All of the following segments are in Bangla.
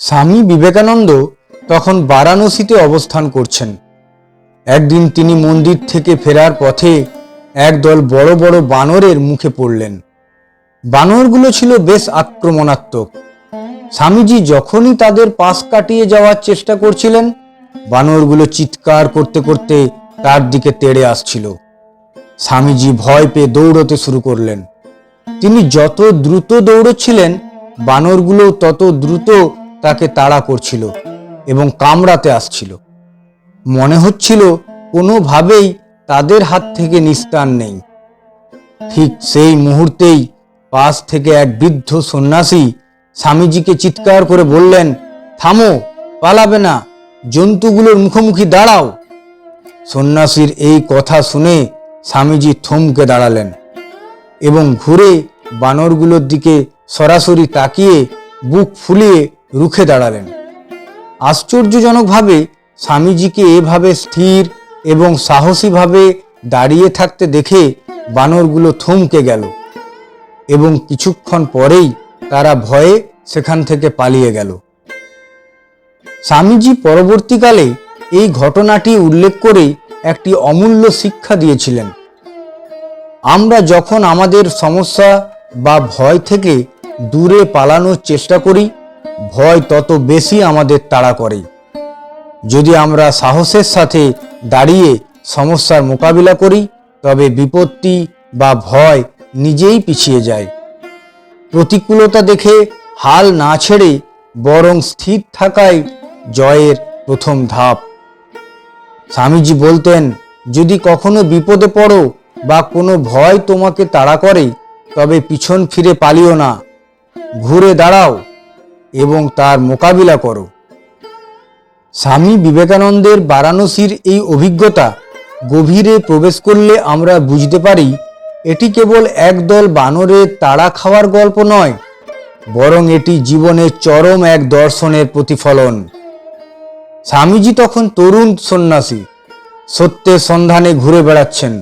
স্বামী বিবেকানন্দ তখন বারাণসীতে অবস্থান করছেন। একদিন তিনি মন্দির থেকে ফেরার পথে একদল বড় বড় বানরের মুখে পড়লেন। বানরগুলো ছিল বেশ আক্রমণাত্মক। স্বামীজি যখনই তাদের পাশ কাটিয়ে যাওয়ার চেষ্টা করছিলেন, বানরগুলো চিৎকার করতে করতে তার দিকে তেড়ে আসছিল। স্বামীজি ভয় পেয়ে দৌড়তে শুরু করলেন। তিনি যত দ্রুত দৌড়চ্ছিলেন, বানরগুলো তত দ্রুত তাকে তাড়া করছিল এবং কামড়াতে আসছিল। মনে হচ্ছিল কোনোভাবেই তাদের হাত থেকে নিস্তার নেই। ঠিক সেই মুহূর্তেই পাশ থেকে এক বৃদ্ধ সন্ন্যাসী স্বামীজিকে চিৎকার করে বললেন, থামো, পালাবে না, জন্তুগুলোর মুখোমুখি দাঁড়াও। সন্ন্যাসীর এই কথা শুনে স্বামীজি থমকে দাঁড়ালেন এবং ঘুরে বানরগুলোর দিকে সরাসরি তাকিয়ে বুক ফুলিয়ে রুখে দাঁড়ালেন। আশ্চর্যজনকভাবে স্বামীজিকে এভাবে স্থির এবং সাহসীভাবে দাঁড়িয়ে থাকতে দেখে বানরগুলো থমকে গেল এবং কিছুক্ষণ পরেই তারা ভয়ে সেখান থেকে পালিয়ে গেল। স্বামীজি পরবর্তীকালে এই ঘটনাটি উল্লেখ করে একটি অমূল্য শিক্ষা দিয়েছিলেন। আমরা যখন আমাদের সমস্যা বা ভয় থেকে দূরে পালানোর চেষ্টা করি ভয় তত বেশি আমাদের তাড়া করে। যদি আমরা সাহসের সাথে দাঁড়িয়ে সমস্যার মোকাবিলা করি, তবে বিপত্তি বা ভয় নিজেই পিছিয়ে যায়। প্রতিকূলতা দেখে হাল না ছেড়ে বরং স্থির থাকাই জয়ের প্রথম ধাপ। স্বামীজি বলতেন, যদি কখনো বিপদে পড়ো বা কোনো ভয় তোমাকে তাড়া করে, তবে পিছন ফিরে পালিও না। ঘুরে দাঁড়াও। এবং তার মোকাবিলা করো। স্বামী বিবেকানন্দের বারাণসীর এই অভিজ্ঞতা গভীরে প্রবেশ করলে আমরা বুঝতে পারি, এটি কেবল একদল বানরের তাড়া খাওয়ার গল্প নয়, বরং এটি জীবনের চরম এক দর্শনের প্রতিফলন। স্বামীজি তখন তরুণ সন্ন্যাসী, সত্যের সন্ধানে ঘুরে বেড়াচ্ছেন।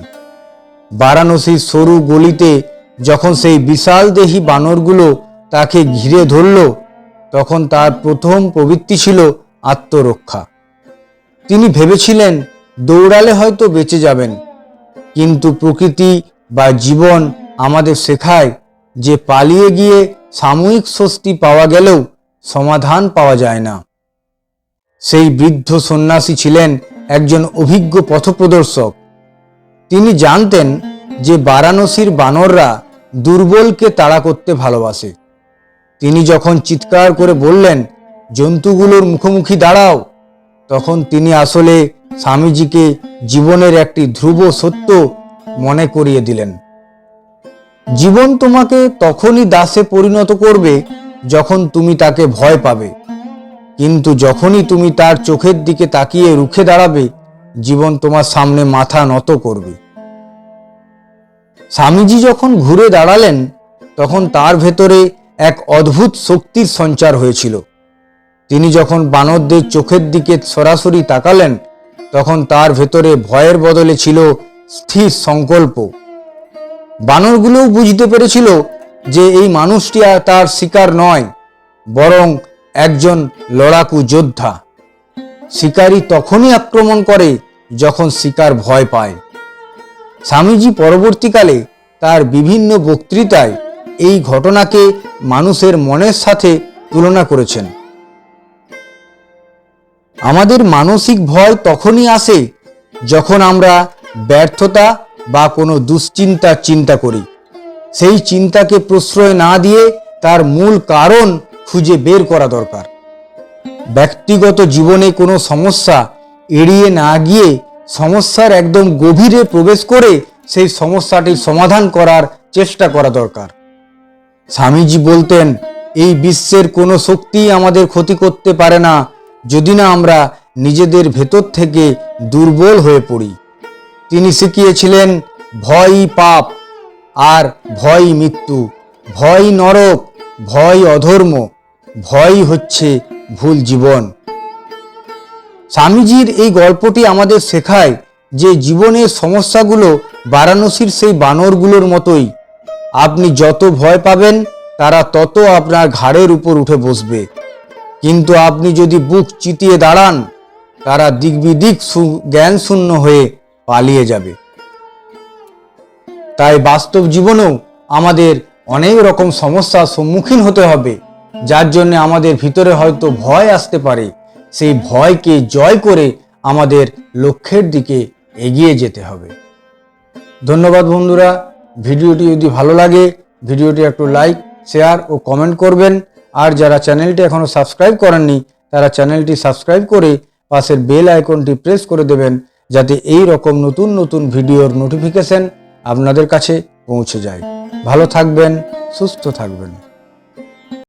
বারাণসীর সরু গলিতে যখন সেই বিশাল দেহি বানরগুলো তাকে ঘিরে ধরল তখন তার প্রথম প্রবৃত্তি ছিল আত্মরক্ষা। তিনি ভেবেছিলেন, দৌড়ালে হয়তো বেঁচে যাবেন, কিন্তু প্রকৃতি বা জীবন আমাদের শেখায় যে পালিয়ে গিয়ে সাময়িক স্বস্তি পাওয়া গেলেও সমাধান পাওয়া যায় না। সেই বৃদ্ধ সন্ন্যাসী ছিলেন একজন অভিজ্ঞ পথপ্রদর্শক। তিনি জানতেন যে বারাণসীর বানররা দুর্বলকে তাড়া করতে ভালোবাসে। তিনি যখন চিৎকার করে বললেন, জন্তুগুলোর মুখোমুখি দাঁড়াও, তখন তিনি আসলে স্বামীজিকে জীবনের একটি ধ্রুব সত্য মনে করিয়ে দিলেন। জীবন তোমাকে তখনই দাসে পরিণত করবে যখন তুমি তাকে ভয় পাবে। কিন্তু যখনই তুমি তার চোখের দিকে তাকিয়ে রুখে দাঁড়াবে, জীবন তোমার সামনে মাথা নত করবে। স্বামীজি যখন ঘুরে দাঁড়ালেন, তখন তার ভেতরে এক অদ্ভুত শক্তির সঞ্চার হয়েছিল। তিনি যখন বানরদের চোখের দিকে সরাসরি তাকালেন, তখন তার ভেতরে ভয়ের বদলে ছিল স্থির সংকল্প। বানরগুলোও বুঝতে পেরেছিল যে এই মানুষটি আর তার শিকার নয়, বরং একজন লড়াকু যোদ্ধা। শিকারী তখনই আক্রমণ করে যখন শিকার ভয় পায়। স্বামীজি পরবর্তীকালে তার বিভিন্ন বক্তৃতায় এই ঘটনাকে মানুষের মনের সাথে তুলনা করেছেন। আমাদের মানসিক ভয় তখনই আসে যখন আমরা ব্যর্থতা বা কোনো দুশ্চিন্তার চিন্তা করি। সেই চিন্তাকে প্রশ্রয় না দিয়ে তার মূল কারণ খুঁজে বের করা দরকার। ব্যক্তিগত জীবনে কোনো সমস্যা এড়িয়ে না গিয়ে সমস্যার একদম গভীরে প্রবেশ করে সেই সমস্যাটির সমাধান করার চেষ্টা করা দরকার। স্বামীজি বলতেন, এই বিশ্বের কোনো শক্তিই আমাদের ক্ষতি করতে পারে না, যদি না আমরা নিজেদের ভেতর থেকে দুর্বল হয়ে পড়ি। তিনি শিখিয়েছিলেন, ভয়ই পাপ আর ভয়ই মৃত্যু। ভয় নরক, ভয় অধর্ম, ভয় হচ্ছে ভুল জীবন। স্বামীজির এই গল্পটি আমাদের শেখায় যে জীবনের সমস্যাগুলো বারাণসীর সেই বানরগুলোর মতোই। আপনি যত ভয় পাবেন, তারা তত আপনার ঘাড়ের উপর উঠে বসবে। কিন্তু আপনি যদি বুক চিতিয়ে দাঁড়ান, তারা দিকবিদিক শু- জ্ঞান শূন্য হয়ে পালিয়ে যাবে। তাই বাস্তব জীবনেও আমাদের অনেক রকম সমস্যার সম্মুখীন হতে হবে, যার জন্য আমাদের ভিতরে হয়তো ভয় আসতে পারে। সেই ভয়কে জয় করে আমাদের লক্ষ্যের দিকে এগিয়ে যেতে হবে। ধন্যবাদ বন্ধুরা। ভিডিওটি যদি ভালো লাগে, ভিডিওটি একটু লাইক শেয়ার ও কমেন্ট করবেন। আর যারা চ্যানেলটি এখনও সাবস্ক্রাইব করেননি, তারা চ্যানেলটি সাবস্ক্রাইব করে পাশের বেল আইকনটি প্রেস করে দেবেন, যাতে এই রকম নতুন নতুন ভিডিওর নোটিফিকেশন আপনাদের কাছে পৌঁছে যায়। ভালো থাকবেন, সুস্থ থাকবেন।